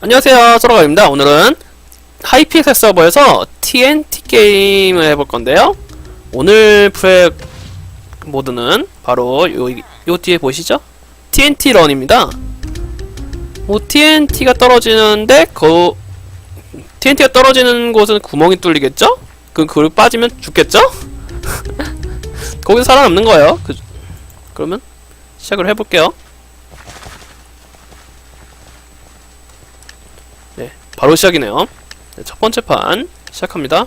안녕하세요, 소라가입니다. 오늘은 하이픽셀 서버에서 TNT 게임을 해볼 건데요. 오늘 프레 모드는 바로 요, 요 뒤에 보시죠? TNT 런입니다. 뭐 TNT가 떨어지는데 그 TNT가 떨어지는 곳은 구멍이 뚫리겠죠? 그 그걸 빠지면 죽겠죠? 거기서 살아남는 거예요. 그, 그러면 시작을 해볼게요. 네, 바로 시작이네요. 네, 첫 번째 판 시작합니다.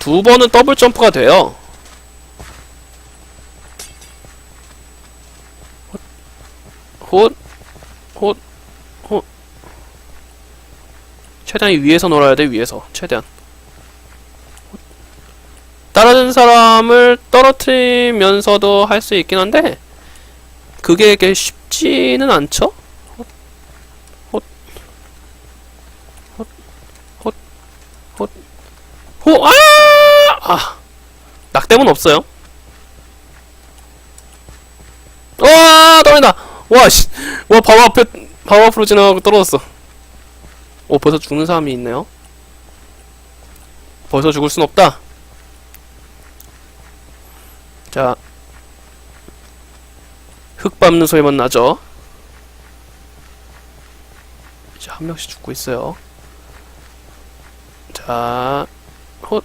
두 번은 더블 점프가 돼요. 헛, 헛, 헛. 최대한 이 위에서 놀아야 돼, 위에서. 최대한. 떨어진 사람을 떨어뜨리면서도 할 수 있긴 한데, 그게 이렇게 쉽지는 않죠? 호, 아! 아! 낙댐은 없어요. 와, 떨어진다! 와, 씨. 와, 바로 앞에, 바로 앞으로 지나가고 떨어졌어. 오, 벌써 죽는 사람이 있네요. 벌써 죽을 순 없다. 자. 흙 밟는 소리만 나죠. 이제 한 명씩 죽고 있어요. 자, 헛.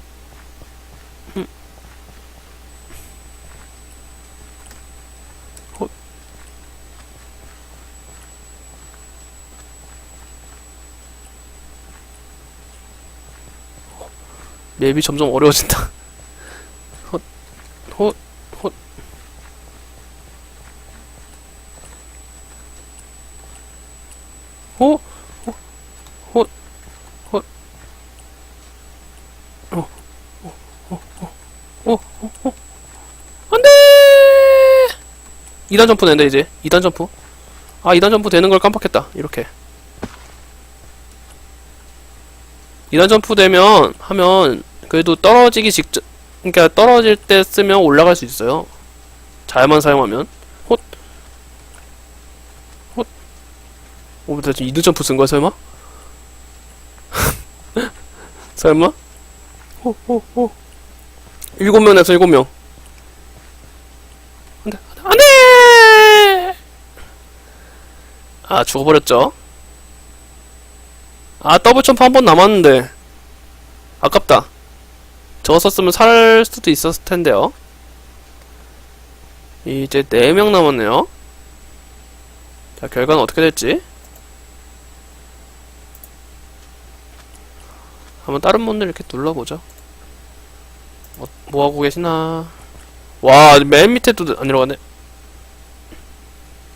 맵이 점점 어려워진다. 헛, 헛, 헛. 헛, 헛. 어, 어, 어. 2단 점프 된다, 이제. 2단 점프. 아, 2단 점프 되는 걸 깜빡했다. 이렇게. 2단 점프 되면, 하면, 그래도 떨어지기 직전, 그러니까 떨어질 때 쓰면 올라갈 수 있어요. 잘만 사용하면. 헛. 헛. 오, 나 지금 2단 점프 쓴 거야, 설마? 설마? 호, 호, 호. 일곱 명에서 일곱 명. 안 돼, 안 돼! 아, 죽어버렸죠? 아, 더블 점프 한 번 남았는데. 아깝다. 썼으면 살 수도 있었을 텐데요. 이제 네명 남았네요. 자, 결과는 어떻게 될지. 한번 다른 분들 이렇게 눌러보죠. 어, 뭐하고 계시나? 와, 맨 밑에도 안 내려갔네.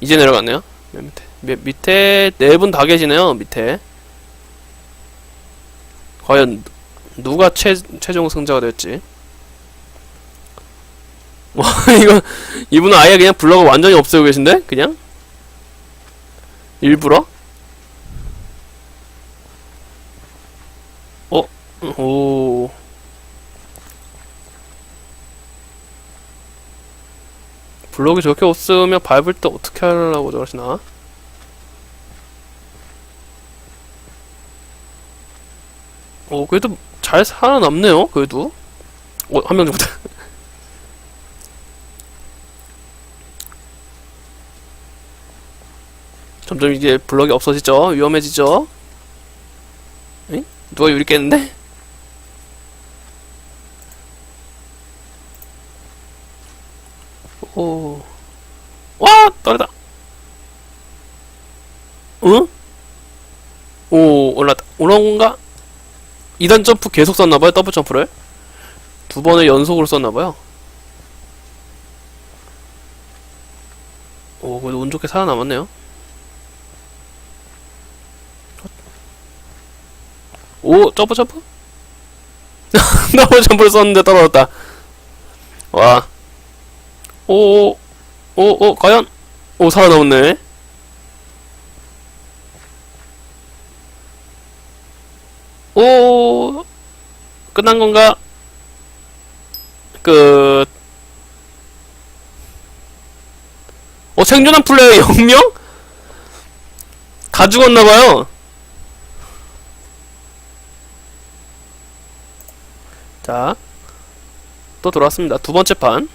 이제 내려갔네요. 맨 밑에. 밑, 밑에 네 분 다 계시네요, 밑에. 과연, 누가 최, 최종 승자가 될지. 와, 이거, 이분은 아예 그냥 블럭을 완전히 없애고 계신데? 그냥? 일부러? 어, 오. 블록이 저렇게 없으면 밟을 때 어떻게 하려고 저러시나? 어, 그래도 잘 살아남네요, 그래도. 어, 한명 정도. 점점 이제 블럭이 없어지죠? 위험해지죠? 응? 누가 유리 깼는데? 오. 와! 떨어다! 응? 오, 올랐다. 올라온 건가? 2단 점프 계속 썼나봐요, 더블 점프를. 두 번을 연속으로 썼나봐요. 오, 그래도 운 좋게 살아남았네요. 오, 점프 점프? 더블 점프를 썼는데 떨어졌다. 와. 오, 오, 오, 과연? 오, 살아남았네. 오 끝난 건가? 끝. 어 생존한 플레이어 0명? 가 죽었나봐요. 자, 또 돌아왔습니다. 두 번째 판.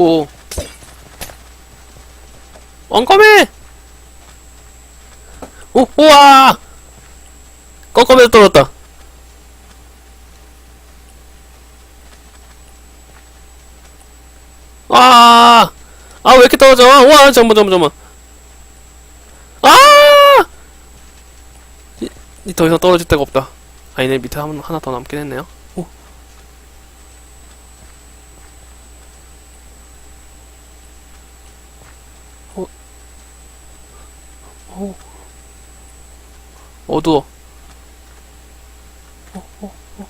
오. 엉검해! 오, 우와! 껌껌해서 떨어졌다. 와! 아, 왜 이렇게 떨어져? 와, 잠깐만, 잠깐만, 잠깐만. 아! 이, 이 더 이상 떨어질 데가 없다. 아니네, 밑에 한, 하나 더 남긴 했네요. 어. 어두워. 어, 어, 어.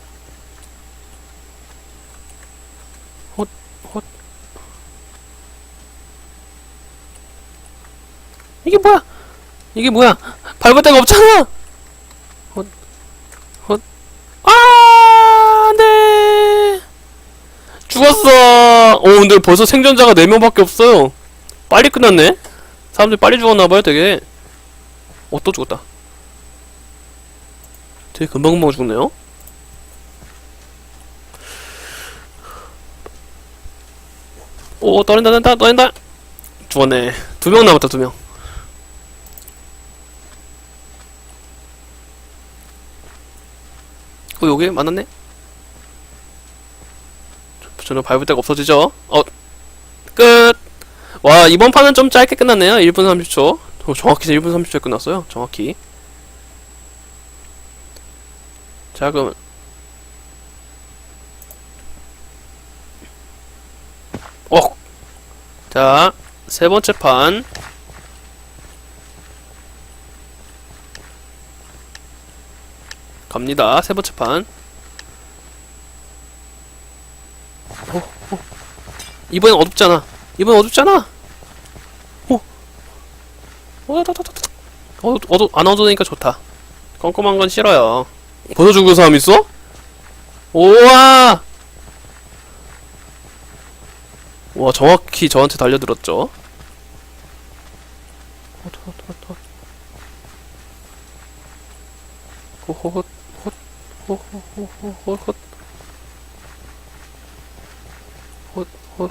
헛, 헛. 이게 뭐야? 이게 뭐야? 밟을 데가 없잖아! 헛, 헛. 아, 안 돼! 죽었어! 오, 근데 벌써 생존자가 4명밖에 없어요. 빨리 끝났네? 사람들이 빨리 죽었나봐요, 되게. 어, 또 죽었다. 되게 금방금방 죽네요? 오, 떨린다, 떨린다, 떨린다! 죽었네. 두 명 남았다, 두 명. 어, 여기 만났네? 저- 저는 밟을 데가 없어지죠? 어, 끝! 와, 이번 판은 좀 짧게 끝났네요. 1분 30초. 어, 정확히 1분 30초에 끝났어요. 정확히. 자, 그럼. 어! 자, 세 번째 판. 갑니다. 세 번째 판. 어, 어. 이번엔 어둡잖아. 이번엔 어둡잖아. 어. 어. 어, 어두, 안 어두우니까 좋다. 껌껌한 건 싫어요. 벌써 죽은 사람 있어? 우와! 와, 정확히 저한테 달려들었죠. 헛. 호호헛, 헛, 호호호호헛, 헛. 헛, 헛.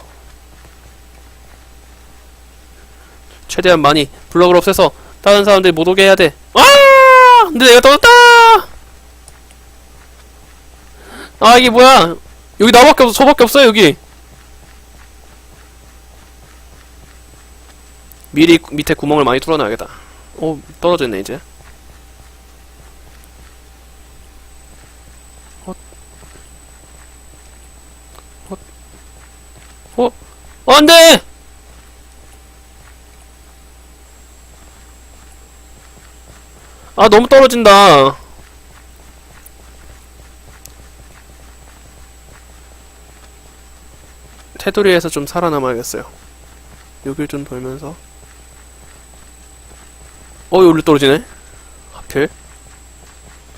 최대한 많이 블럭을 없애서 다른 사람들이 못 오게 해야 돼. 아! 근데 내가 떨었다! 아, 이게 뭐야? 여기 나밖에 없어, 저밖에 없어요, 여기. 미리 밑에 구멍을 많이 뚫어놔야겠다. 어, 떨어졌네, 이제. 헛. 헛. 어? 어, 안 돼! 아, 너무 떨어진다. 테두리에서 좀 살아남아야겠어요. 여길 좀 돌면서. 어, 여기로 떨어지네. 하필.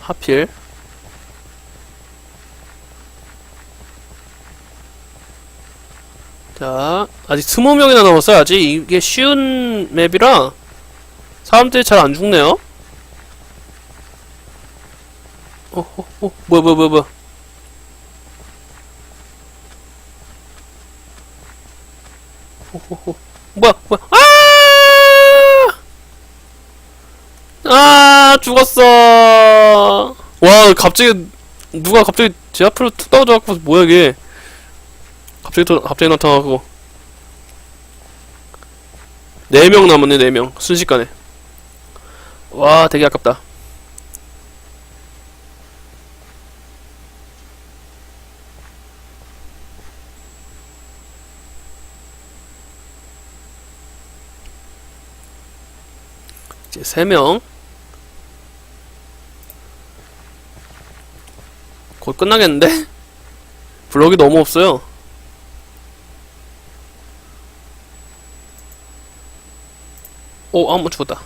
하필. 자, 아직 스무 명이나 남았어요. 아직 이게 쉬운 맵이라 사람들이 잘 안 죽네요. 어, 어, 어, 뭐야, 뭐야, 뭐야, 뭐야. 어, 어, 어. 뭐야, 뭐야. 아! 아, 죽었어. 와, 갑자기, 누가 갑자기 제 앞으로 툭 떨어져갖고, 뭐야, 이게. 갑자기 또, 갑자기 나타나고. 4명 남았네, 4명. 순식간에. 와, 되게 아깝다. 이제 3명. 곧 끝나겠는데? 블럭이 너무 없어요. 오 한번 죽었다.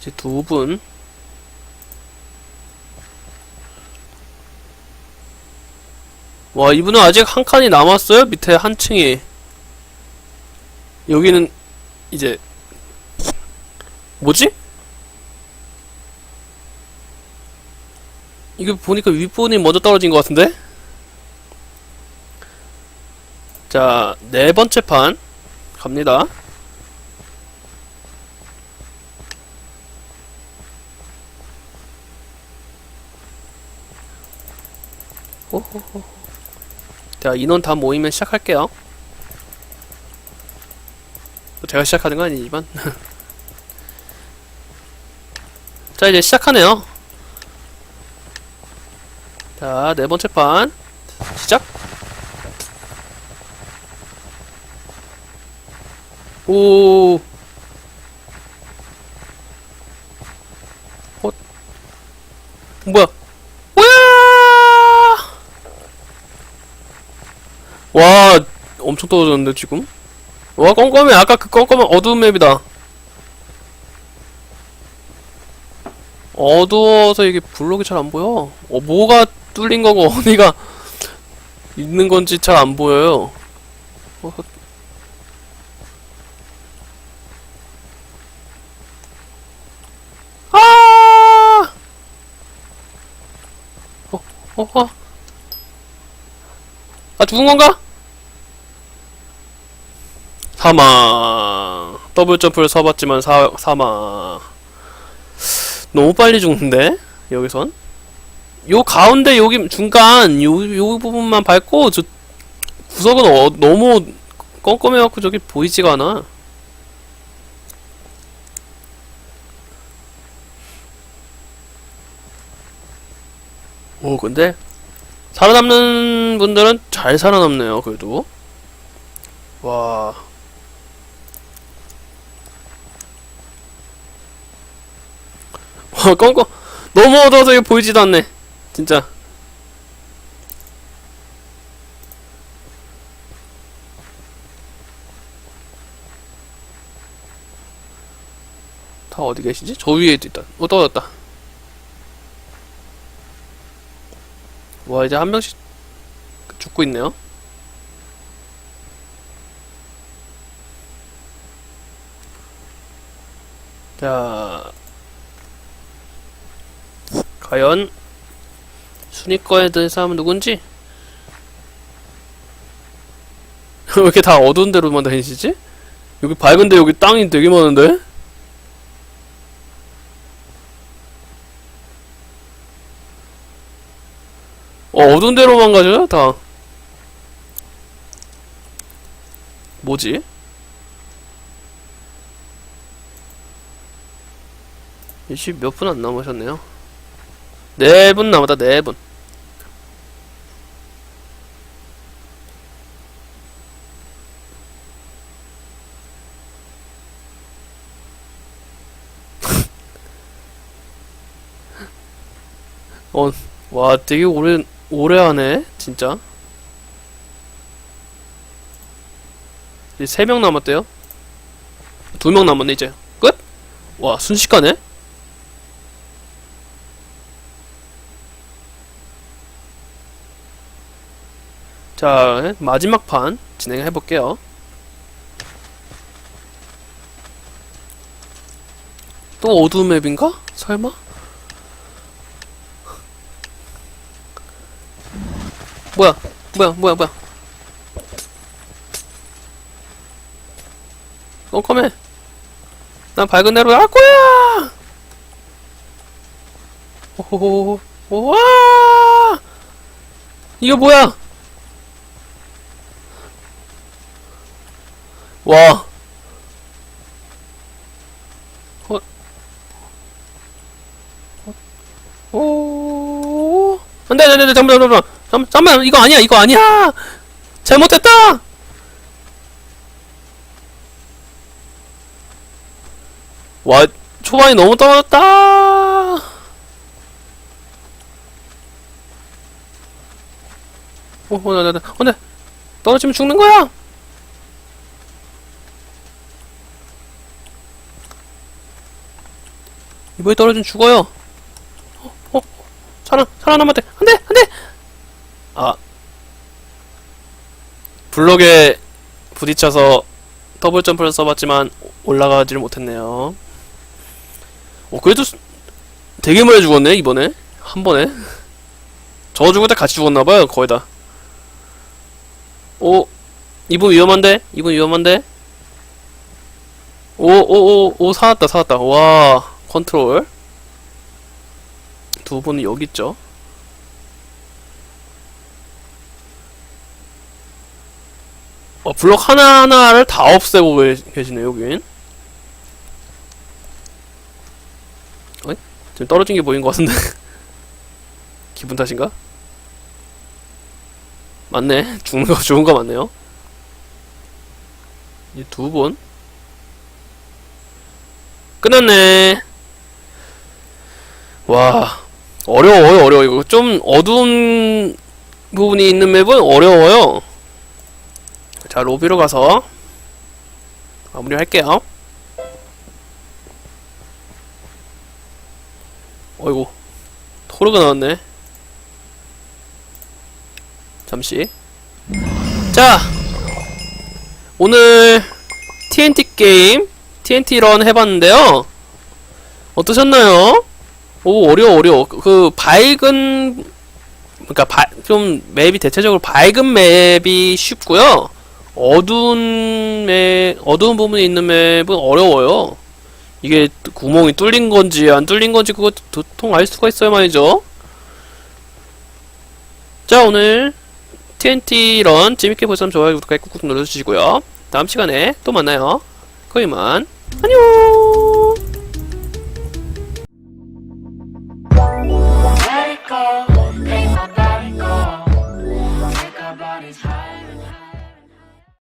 이제 두분. 와, 이분은 아직 한 칸이 남았어요? 밑에 한 층이. 여기는, 이제, 뭐지? 이거 보니까 윗부분이 먼저 떨어진 것 같은데? 자, 네 번째 판. 갑니다. 호호호. 자, 인원 다 모이면 시작할게요. 제가 시작하는 건 아니지만. 자, 이제 시작하네요. 자, 네 번째 판. 시작! 오. 뭐야! 와, 엄청 떨어졌는데, 지금? 와, 껌껌해. 아까 그 껌껌한 어두운 맵이다. 어두워서 이게 블록이 잘 안 보여. 어, 뭐가 뚫린 거고 어디가 있는 건지 잘 안 보여요. 어, 아! 어, 어, 어. 아, 죽은 건가? 사망. 더블 점프를 써봤지만 사, 사망. 너무 빨리 죽는데? 여기선? 요 가운데 여기 중간 요, 요 부분만 밟고 저 구석은 어, 너무 껌껌해갖고 저기 보이지가 않아. 오 근데 살아남는 분들은 잘 살아남네요 그래도 와 와, 껌껌. 너무 어두워서 이게 보이지도 않네. 진짜. 다 어디 계시지? 저 위에도 있다. 어, 떨어졌다. 와, 이제 한 명씩 죽고 있네요. 자, 과연 순위권에 든 사람은 누군지? 왜 이렇게 다 어두운 데로만 다니시지? 여기 밝은데 여기 땅이 되게 많은데? 어, 어두운 데로만 가죠, 다. 뭐지? 이씨 몇분 안 남으셨네요. 네 분 남았다, 네 분. 어, 와, 되게 오래, 오래 하네, 진짜. 이제 세명 남았대요. 두명 남았네, 이제. 끝? 와, 순식간에? 자, 마지막 판 진행해 볼게요. 또 어두운 맵인가? 설마? 뭐야? 뭐야? 뭐야? 뭐야? 깜깜해. 난 밝은 데로 나갈 거야! 오호호호. 와! 이거 뭐야? 와. 어. 어. 오. 안 돼, 안 돼, 안 돼, 잠깐만, 잠깐만. 잠, 잠깐만, 이거 아니야, 이거 아니야! 잘못했다! 와, 초반이 너무 떨어졌다! 어, 어, 나, 나, 나, 어, 네. 떨어지면 죽는 거야! 이번에 떨어지면 죽어요. 어, 어, 살아, 살아남아야 돼. 안 돼, 안 돼! 아. 블럭에 부딪혀서 더블 점프를 써봤지만 올라가지를 못했네요. 어, 그래도 수- 되게 많이 죽었네, 이번에. 한 번에. 저 죽을 때 같이 죽었나봐요, 거의 다. 오, 이분 위험한데? 이분 위험한데? 오, 오, 오, 오, 살았다, 살았다. 와, 컨트롤. 두 분은 여기 있죠. 어, 블럭 하나하나를 다 없애고 계- 계시네요, 여긴. 어이? 지금 떨어진 게 보인 것 같은데. 기분 탓인가? 맞네. 죽는 거, 죽은 거 맞네요. 이 두 분. 끝났네. 와. 어려워요, 어려워. 이거 좀 어두운 부분이 있는 맵은 어려워요. 자, 로비로 가서 마무리 할게요. 어이구. 토르가 나왔네. 잠시. 자, 오늘 TNT 게임, TNT 런 해봤는데요. 어떠셨나요? 오, 어려워, 어려워. 그, 밝은, 그니까, 바, 좀, 맵이 대체적으로 밝은 맵이 쉽고요. 어두운 맵, 어두운 부분에 있는 맵은 어려워요. 이게 구멍이 뚫린 건지 안 뚫린 건지 그거 도통 알 수가 있어요 말이죠. 자, 오늘 TNT 런 재밌게 보셨다면 좋아요, 구독하기 꾹꾹 눌러주시고요. 다음 시간에 또 만나요. 거기만 안녕. fall.